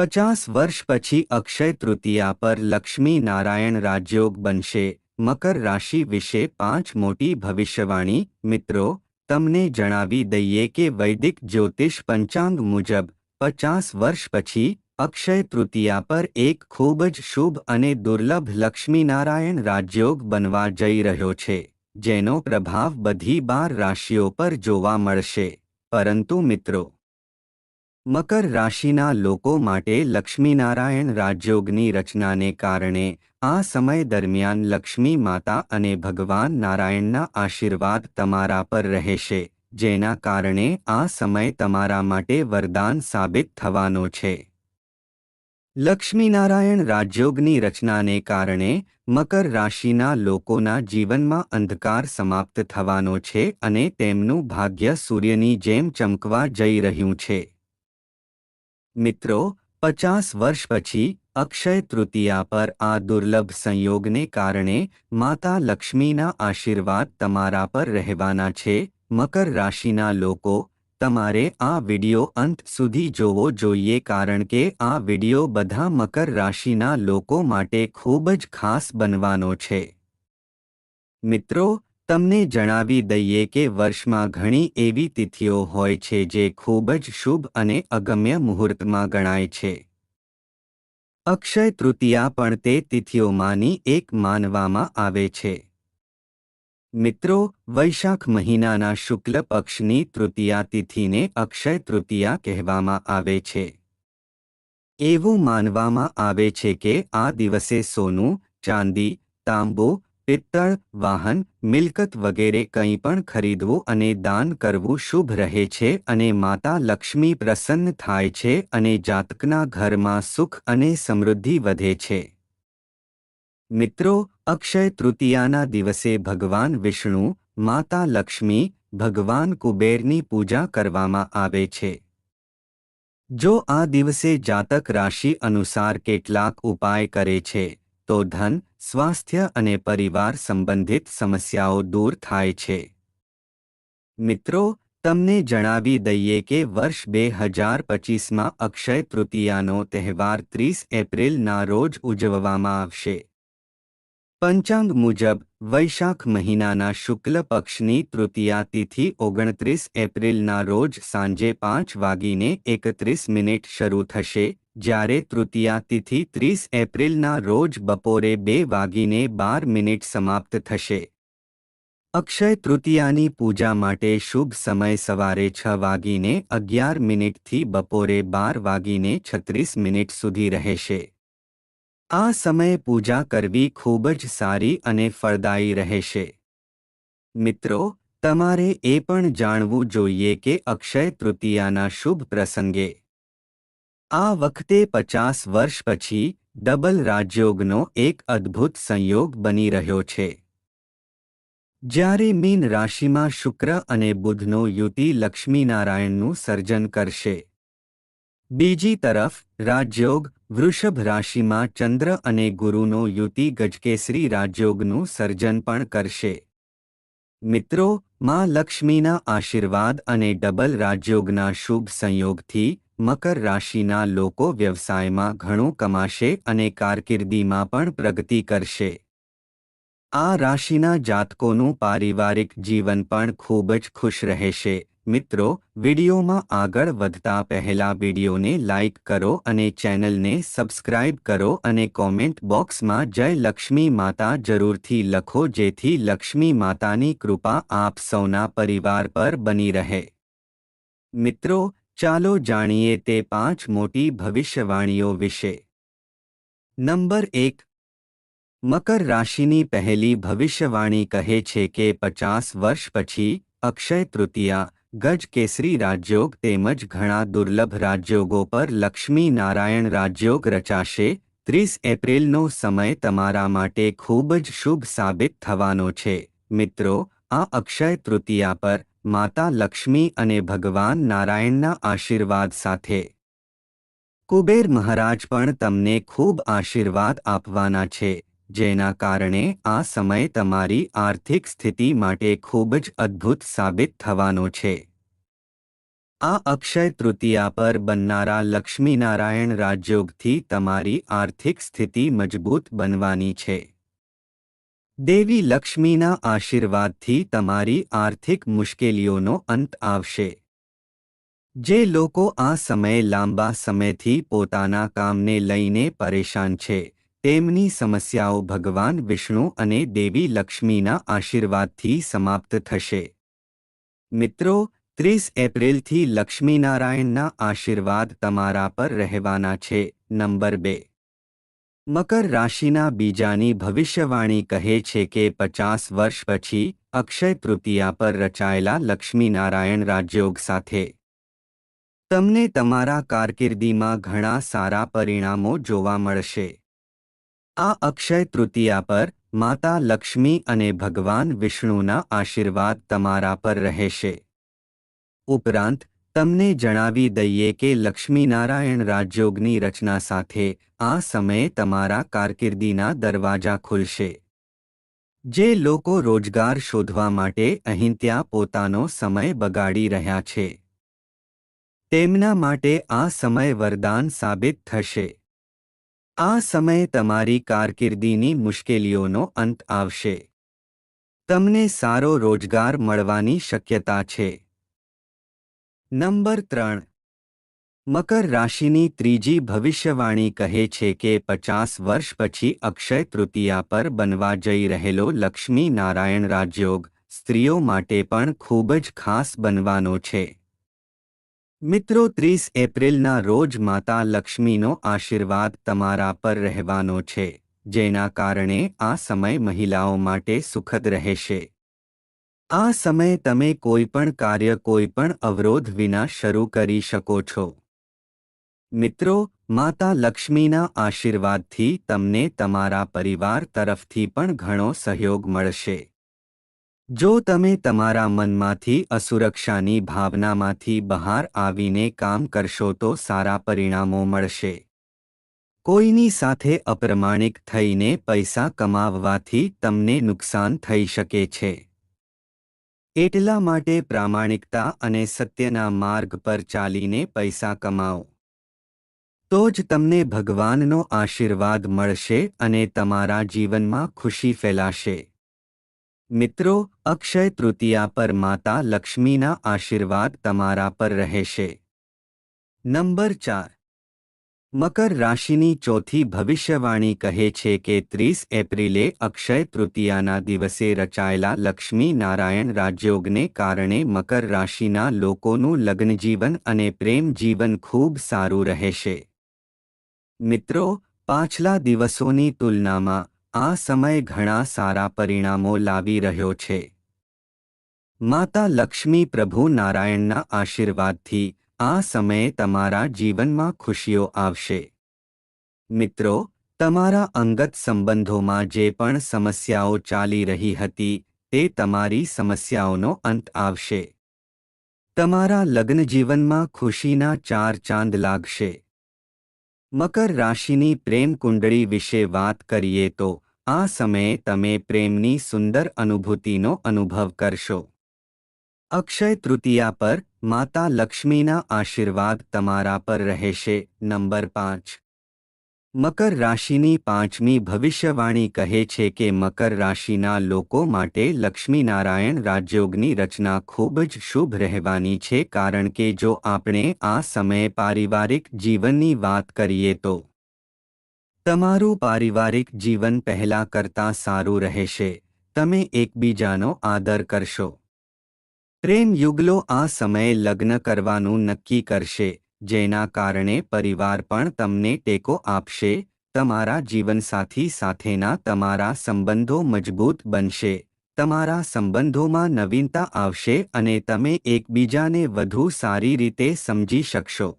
પચાસ વર્ષ પછી અક્ષય તૃતીયા પર લક્ષ્મી નારાયણ રાજયોગ બનશે. મકર રાશિ વિશે પાંચ મોટી ભવિષ્યવાણી. મિત્રો, તમને જણાવી દઈએ કે વૈદિક જ્યોતિષ પંચાંગ મુજબ, પચાસ વર્ષ પછી અક્ષય તૃતીયા પર એક ખૂબ જ શુભ અને દુર્લભ લક્ષ્મીનારાયણ રાજયોગ બનવા જઈ રહ્યો છે, જેનો પ્રભાવ બધી બાર રાશિઓ પર જોવા મળશે. પરંતુ મિત્રો મકર રાશિના લોકો માટે લક્ષ્મીનારાયણ રાજયોગની રચનાને કારણે આ સમય દરમિયાન લક્ષ્મી માતા અને ભગવાન નારાયણના આશીર્વાદ તમારા પર રહેશે, જેના કારણે આ સમય તમારા માટે વરદાન સાબિત થવાનો છે. લક્ષ્મીનારાયણ રાજયોગની રચનાને કારણે મકર રાશિના લોકોના જીવનમાં અંધકાર સમાપ્ત થવાનો છે અને તેમનું ભાગ્ય સૂર્યની જેમ ચમકવા જઈ રહ્યું છે. મિત્રો, પચાસ વર્ષ પછી, અક્ષય તૃતીયા પર આ દુર્લભ સંયોગને કારણે, માતા લક્ષ્મીના આશીર્વાદ તમારા પર રહેવાના છે, મકર રાશિના લોકો, તમારે આ વિડિયો અંત સુધી જોવો જોઈએ કારણ કે આ વિડિયો બધા મકર રાશિના લોકો માટે ખૂબ જ ખાસ બનવાનો છે. મિત્રો તમને જણાવી દઈએ કે વર્ષમાં ઘણી એવી તિથિઓ હોય છે જે ખૂબ જ શુભ અને અગમ્ય મુહૂર્તમાં ગણાય છે. અક્ષય તૃતીયા પણ તે તિથિઓમાંની એક માનવામાં આવે છે. મિત્રો, વૈશાખ મહિનાના શુક્લ પક્ષની તૃતીયા તિથિને અક્ષય તૃતીયા કહેવામાં આવે છે. એવું માનવામાં આવે છે કે આ દિવસે સોનું, ચાંદી, તાંબુ પિત્તળ, વાહન, મિલકત વગેરે કંઈ પણ ખરીદવું અને દાન કરવું શુભ રહે છે અને માતા લક્ષ્મી પ્રસન્ન થાય છે અને જાતકના ઘરમાં સુખ અને સમૃદ્ધિ વધે છે. મિત્રો, અક્ષય તૃતીયાના દિવસે ભગવાન વિષ્ણુ, માતા લક્ષ્મી, ભગવાન કુબેરની પૂજા કરવામાં આવે છે. જો આ દિવસે જાતક રાશિ અનુસાર કેટલાક ઉપાય કરે છે તો ધન, સ્વાસ્થ્ય અને પરિવાર સંબંધિત સમસ્યાઓ દૂર થાય છે. મિત્રો, તમને જણાવી દઈએ કે વર્ષ બે હજાર પચીસમાં અક્ષય તૃતીયાનો તહેવાર ત્રીસ એપ્રિલના રોજ ઉજવવામાં આવશે. પંચાંગ મુજબ વૈશાખ મહિનાના શુક્લ પક્ષની તૃતીયા તિથિ ઓગણત્રીસ એપ્રિલના રોજ સાંજે પાંચ વાગીને એકત્રીસ મિનિટ શરૂ થશે, જ્યારે તૃતીયા તિથિ ત્રીસ એપ્રિલના રોજ બપોરે બે વાગીને બાર મિનિટ સમાપ્ત થશે. અક્ષય તૃતીયાની પૂજા માટે શુભ સમય સવારે છ વાગીને અગિયાર મિનિટથી બપોરે બાર વાગીને છત્રીસ મિનિટ સુધી રહેશે. આ સમયે પૂજા કરવી ખૂબ જ સારી અને ફળદાયી રહેશે. મિત્રો, તમારે એ પણ જાણવું જોઈએ કે અક્ષય તૃતીયાના શુભ પ્રસંગે. આ વખતે પચાસ વર્ષ પછી ડબલ રાજયોગનો એક અદ્ભુત સંયોગ બની રહ્યો છે. જ્યારે મીન રાશિમાં શુક્ર અને બુધનો યુતિ લક્ષ્મીનારાયણનું સર્જન કરશે. બીજી તરફ રાજયોગ વૃષભ રાશિમાં ચંદ્ર અને ગુરુનો યુતિ ગજકેસરી રાજયોગનું સર્જન પણ કરશે. મિત્રો, માં લક્ષ્મીના આશીર્વાદ અને ડબલ રાજયોગના શુભ સંયોગથી મકર રાશિના લોકો વ્યવસાયમાં ઘણું કમાશે અને કારકિર્દીમાં પણ પ્રગતિ કરશે. આ રાશિના જાતકોનું પારિવારિક જીવન પણ ખૂબ જ ખુશ રહેશે. મિત્રો, વિડીયોમાં આગળ વધતા પહેલા વિડીયોને લાઇક કરો અને ચેનલને સબસ્ક્રાઇબ કરો અને કોમેન્ટ બોક્સમાં જય લક્ષ્મી માતા જરૂરથી લખો જેથી લક્ષ્મી માતાની કૃપા આપ સૌના પરિવાર પર બની રહે. મિત્રો, ચાલો જાણીએ તે પાંચ મોટી ભવિષ્યવાણીઓ વિશે. નંબર એક. મકર રાશિની પહેલી ભવિષ્યવાણી કહે છે કે પચાસ વર્ષ પછી અક્ષય તૃતીયા ગજ કેસરી રાજયોગ તેમજ ઘણા દુર્લભ રાજયોગો પર લક્ષ્મી નારાયણ રાજયોગ રચાશે. ત્રીસ એપ્રિલનો સમય તમારા માટે ખૂબ જ શુભ સાબિત થવાનો છે. મિત્રો, આ અક્ષય તૃતીયા પર માતા લક્ષ્મી અને ભગવાન નારાયણના આશીર્વાદ સાથે. કુબેર મહારાજ પણ તમને ખૂબ આશીર્વાદ આપવાના છે. જેના કારણે આ સમય તમારી આર્થિક સ્થિતિ માટે ખૂબ જ અદ્ભુત સાબિત થવાનો છે. આ અક્ષય તૃતીયા પર બનનારા લક્ષ્મીનારાયણ રાજયોગથી તમારી આર્થિક સ્થિતિ મજબૂત બનવાની છે. દેવી લક્ષ્મીના આશીર્વાદથી તમારી આર્થિક મુશ્કેલીઓનો અંત આવશે. જે લોકો આ સમયે લાંબા સમયથી પોતાના કામને લઈને પરેશાન છે તેમની સમસ્યાઓ ભગવાન વિષ્ણુ અને દેવી લક્ષ્મીના આશીર્વાદથી સમાપ્ત થશે. મિત્રો, ત્રીસ એપ્રિલથી લક્ષ્મીનારાયણના આશીર્વાદ તમારા પર રહેવાના છે, નંબર બે. મકર રાશિના બીજાની ભવિષ્યવાણી કહે છે કે પચાસ વર્ષ પછી અક્ષય તૃતીયા પર રચાયેલા લક્ષ્મીનારાયણ રાજયોગ સાથે. તમને તમારા કારકિર્દીમાં ઘણા સારા પરિણામો જોવા મળશે. આ અક્ષય તૃતીયા પર માતા લક્ષ્મી અને ભગવાન વિષ્ણુના આશીર્વાદ તમારા પર રહેશે. ઉપરાંત, તમને જણાવી દઈએ કે લક્ષ્મીનારાયણ રાજયોગની રચના સાથે આ સમયે તમારા કારકિર્દીના દરવાજા ખુલશે. જે લોકો રોજગાર શોધવા માટે અહીં ત્યાં પોતાનો સમય બગાડી રહ્યા છે. તેમના માટે આ સમય વરદાન સાબિત થશે. આ સમયે તમારી કારકિર્દીની મુશ્કેલીઓનો અંત આવશે. તમને સારો રોજગાર મળવાની શક્યતા છે. નંબર ત્રણ. મકર રાશિની ત્રીજી ભવિષ્યવાણી કહે છે કે પચાસ વર્ષ પછી અક્ષય તૃતીયા પર બનવા જઈ રહેલો લક્ષ્મી નારાયણ રાજયોગ સ્ત્રીઓ માટે પણ ખૂબ જ ખાસ બનવાનો છે. મિત્રો, ત્રીસ એપ્રિલના રોજ માતા લક્ષ્મીનો આશીર્વાદ તમારા પર રહેવાનો છે, જેના કારણે આ સમય મહિલાઓ માટે સુખદ રહેશે. આ સમય તમે કોઈપણ કાર્ય કોઈપણ અવરોધ વિના શરૂ કરી શકો છો. મિત્રો, માતા લક્ષ્મીના આશીર્વાદથી તમને તમારા પરિવાર તરફથી પણ ઘણો સહયોગ મળશે. જો તમે તમારા મનમાંથી અસુરક્ષાની ભાવનામાંથી બહાર આવીને કામ કરશો તો સારા પરિણામો મળશે. કોઈની સાથે અપ્રમાણિક થઈને પૈસા કમાવવાથી તમને નુકસાન થઈ શકે છે. એટલા માટે પ્રામાણિકતા અને સત્યના માર્ગ પર ચાલીને પૈસા કમાઓ. તો જ તમને ભગવાનનો આશીર્વાદ મળશે અને તમારા જીવનમાં ખુશી ફેલાશે. મિત્રો અક્ષય તૃતીયા પર માતા લક્ષ્મીના આશીર્વાદ તમારા પર રહેશે. નંબર ચાર. મકર રાશિની ચોથી ભવિષ્યવાણી કહે છે કે ત્રીસ એપ્રિલે અક્ષય તૃતીયાના દિવસે રચાયેલા લક્ષ્મી નારાયણ રાજયોગને કારણે મકર રાશિના લોકોનું લગ્નજીવન અને પ્રેમ જીવન ખૂબ સારું રહેશે. મિત્રો, પાછલા દિવસોની તુલનામાં આ સમય ઘણા સારા પરિણામો લાવી રહ્યો છે. માતા લક્ષ્મી પ્રભુ નારાયણના આશીર્વાદથી આ સમયે તમારા જીવનમાં ખુશીઓ આવશે. મિત્રો, તમારા અંગત સંબંધોમાં જે પણ સમસ્યાઓ ચાલી રહી હતી, તે તમારી સમસ્યાઓનો અંત આવશે. તમારા લગ્નજીવનમાં ખુશીના ચાર ચાંદ લાગશે. મકર રાશિની પ્રેમ કુંડળી વિશે વાત કરીએ તો, આ સમયે તમે પ્રેમની સુંદર અનુભૂતિનો અનુભવ કરશો. અક્ષય તૃતીયા પર માતા લક્ષ્મીના આશીર્વાદ તમારા પર રહેશે, નંબર પાંચ. મકર રાશિની પાંચમી ભવિષ્યવાણી કહે છે કે મકર રાશિના લોકો માટે લક્ષ્મીનારાયણ રાજયોગની રચના ખૂબ જ શુભ રહેવાની છે કારણ કે જો આપણે આ સમયે પારિવારિક જીવનની વાત કરીએ તો તમારું પારિવારિક જીવન પહેલા કરતાં સારું રહેશે. તમે એકબીજાનો આદર કરશો. પ્રેમ યુગલો આ સમયે લગ્ન કરવાનું નક્કી કરશે, જેના કારણે પરિવાર પણ તમને ટેકો આપશે, તમારા જીવનસાથી સાથેના તમારા સંબંધો મજબૂત બનશે, તમારા સંબંધોમાં નવીનતા આવશે અને તમે એકબીજાને વધુ સારી રીતે સમજી શકશો.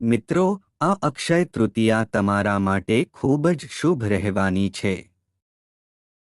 મિત્રો, આ અક્ષય તૃતીયા તમારા માટે ખૂબ જ શુભ રહેવાની છે.